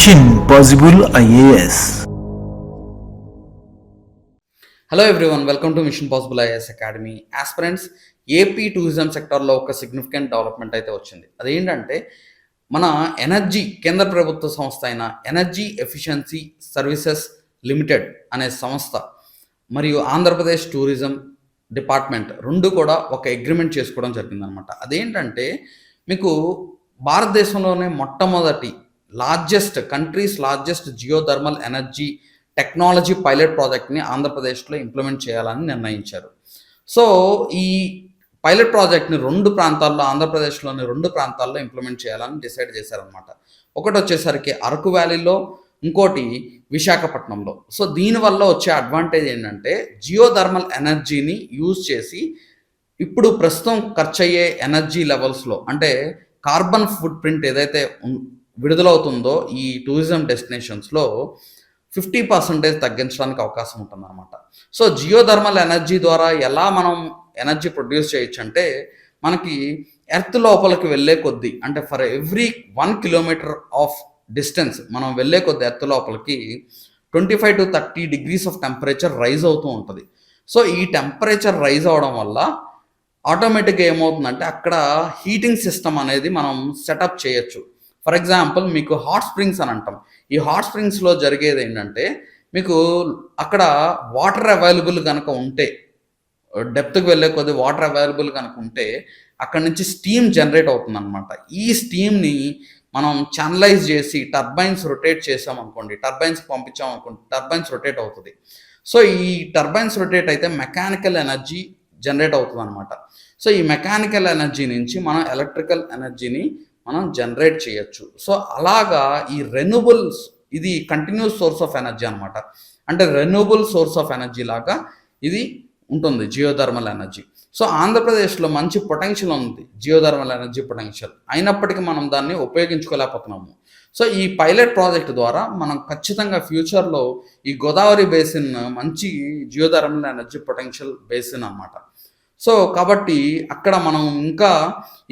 Mission possible IAS hello everyone welcome to mission possible IAS academy aspirants AP tourism సెక్టార్లో ఒక significant development అయితే వచ్చింది. అదేంటంటే మన ఎనర్జీ కేంద్ర ప్రభుత్వ సంస్థ అయిన ఎనర్జీ ఎఫిషియన్సీ సర్వీసెస్ లిమిటెడ్ అనే సంస్థ మరియు ఆంధ్రప్రదేశ్ టూరిజం డిపార్ట్మెంట్ రెండు కూడా ఒక అగ్రిమెంట్ చేసుకోవడం జరిగిందనమాట అదేంటంటే మీకు భారతదేశంలోనే మొట్టమొదటి largest countries largest geothermal energy technology pilot ప్రాజెక్ట్ని ఆంధ్రప్రదేశ్లో ఇంప్లిమెంట్ చేయాలని నిర్ణయించారు. సో ఈ పైలట్ ప్రాజెక్ట్ని రెండు ప్రాంతాల్లో ఆంధ్రప్రదేశ్లోని రెండు ప్రాంతాల్లో ఇంప్లిమెంట్ చేయాలని డిసైడ్ చేశారనమాట ఒకటి వచ్చేసరికి అరకు వ్యాలీలో ఇంకోటి విశాఖపట్నంలో. సో దీనివల్ల వచ్చే అడ్వాంటేజ్ ఏంటంటే జియోథర్మల్ ఎనర్జీని యూజ్ చేసి ఇప్పుడు ప్రస్తుతం ఖర్చు అయ్యే ఎనర్జీ లెవెల్స్లో అంటే కార్బన్ ఫుట్ ప్రింట్ ఏదైతే విడుదలవుతుందో ఈ టూరిజం డెస్టినేషన్స్లో ఫిఫ్టీ పర్సెంటేజ్ తగ్గించడానికి అవకాశం ఉంటుందన్నమాట. సో జియోథర్మల్ ఎనర్జీ ద్వారా ఎలా మనం ఎనర్జీ ప్రొడ్యూస్ చేయొచ్చు అంటే మనకి ఎర్త్ లోపలికి వెళ్ళే కొద్దీ అంటే for every one kilometre of distance మనం వెళ్ళే కొద్ది ఎర్త్ లోపలికి twenty five to thirty degrees of temperature rise అవుతూ ఉంటుంది. సో ఈ టెంపరేచర్ రైజ్ అవడం వల్ల ఆటోమేటిక్గా ఏమవుతుందంటే అక్కడ హీటింగ్ సిస్టమ్ అనేది మనం సెటప్ చేయొచ్చు. ఫర్ ఎగ్జాంపుల్ మీకు హాట్ స్ప్రింగ్స్ అని అంటాం. ఈ హాట్ స్ప్రింగ్స్లో జరిగేది ఏంటంటే మీకు అక్కడ వాటర్ అవైలబుల్ కనుక ఉంటే డెప్త్కి వెళ్ళే కొద్ది వాటర్ అవైలబుల్ కనుక ఉంటే అక్కడ నుంచి స్టీమ్ జనరేట్ అవుతుందన్నమాట. ఈ స్టీమ్ని మనం ఛానలైజ్ చేసి టర్బైన్స్ రొటేట్ చేసాం అనుకోండి టర్బైన్స్కి పంపించాం అనుకోండి టర్బైన్స్ రొటేట్ అవుతుంది. సో ఈ టర్బైన్స్ రొటేట్ అయితే మెకానికల్ ఎనర్జీ జనరేట్ అవుతుంది అనమాట సో ఈ మెకానికల్ ఎనర్జీ నుంచి మనం ఎలక్ట్రికల్ ఎనర్జీని మనం జనరేట్ చేయొచ్చు. సో అలాగా ఈ రెన్యూబుల్స్ ఇది కంటిన్యూస్ సోర్స్ ఆఫ్ ఎనర్జీ అనమాట అంటే రెన్యూబుల్ సోర్స్ ఆఫ్ ఎనర్జీ లాగా ఇది ఉంటుంది జియోథర్మల్ ఎనర్జీ సో ఆంధ్రప్రదేశ్లో మంచి పొటెన్షియల్ ఉంది జియోథర్మల్ ఎనర్జీ పొటెన్షియల్ అయినప్పటికీ మనం దాన్ని ఉపయోగించుకోలేకపోతున్నాము. సో ఈ పైలట్ ప్రాజెక్ట్ ద్వారా మనం ఖచ్చితంగా ఫ్యూచర్లో ఈ గోదావరి బేసిన్ మంచి జియోథర్మల్ ఎనర్జీ పొటెన్షియల్ బేసిన్ అన్నమాట. సో కాబట్టి అక్కడ మనం ఇంకా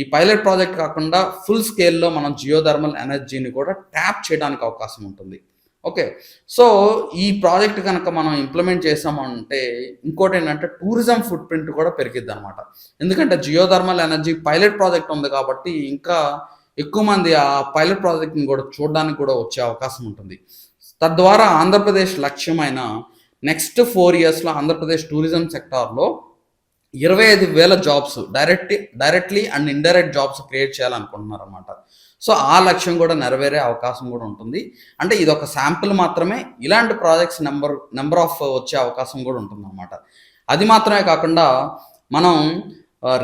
ఈ పైలట్ ప్రాజెక్ట్ కాకుండా ఫుల్ స్కేల్లో మనం జియోథర్మల్ ఎనర్జీని కూడా ట్యాప్ చేయడానికి అవకాశం ఉంటుంది. ఓకే. సో ఈ ప్రాజెక్ట్ కనుక మనం ఇంప్లిమెంట్ చేసామంటే ఇంకోటి ఏంటంటే టూరిజం ఫుట్ ప్రింట్ కూడా పెరిగిద్ది అనమాట ఎందుకంటే జియోథర్మల్ ఎనర్జీ పైలట్ ప్రాజెక్ట్ ఉంది కాబట్టి ఇంకా ఎక్కువ మంది ఆ పైలట్ ప్రాజెక్ట్ని కూడా చూడడానికి కూడా వచ్చే అవకాశం ఉంటుంది. తద్వారా ఆంధ్రప్రదేశ్ లక్ష్యమైన నెక్స్ట్ ఫోర్ ఇయర్స్లో ఆంధ్రప్రదేశ్ టూరిజం సెక్టార్లో ఇరవై ఐదు వేల jobs direct directly and indirect jobs create చేయాలనుకుంటున్నారు అనమాట సో ఆ లక్ష్యం కూడా నెరవేరే అవకాశం కూడా ఉంటుంది. అంటే ఇది ఒక శాంపుల్ మాత్రమే ఇలాంటి ప్రాజెక్ట్స్ నెంబర్ నెంబర్ ఆఫ్ వచ్చే అవకాశం కూడా ఉంటుంది అనమాట అది మాత్రమే కాకుండా మనం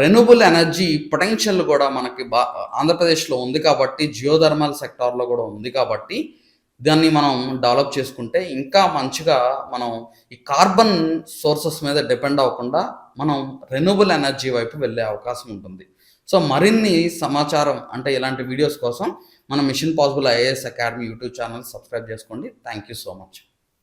రెన్యూబుల్ ఎనర్జీ పొటెన్షియల్ కూడా మనకి బా ఆంధ్రప్రదేశ్లో ఉంది కాబట్టి జియోధర్మల్ సెక్టార్లో కూడా ఉంది కాబట్టి దాన్ని మనం డెవలప్ చేసుకుంటే ఇంకా మంచిగా మనం ఈ కార్బన్ సోర్సెస్ మీద డిపెండ్ అవ్వకుండా మనం రెన్యూబుల్ ఎనర్జీ వైపు వెళ్ళే అవకాశం ఉంటుంది. సో మరిన్ని సమాచారం అంటే ఇలాంటి వీడియోస్ కోసం మన mission possible IAS academy YouTube channel subscribe చేసుకోండి. Thank you so much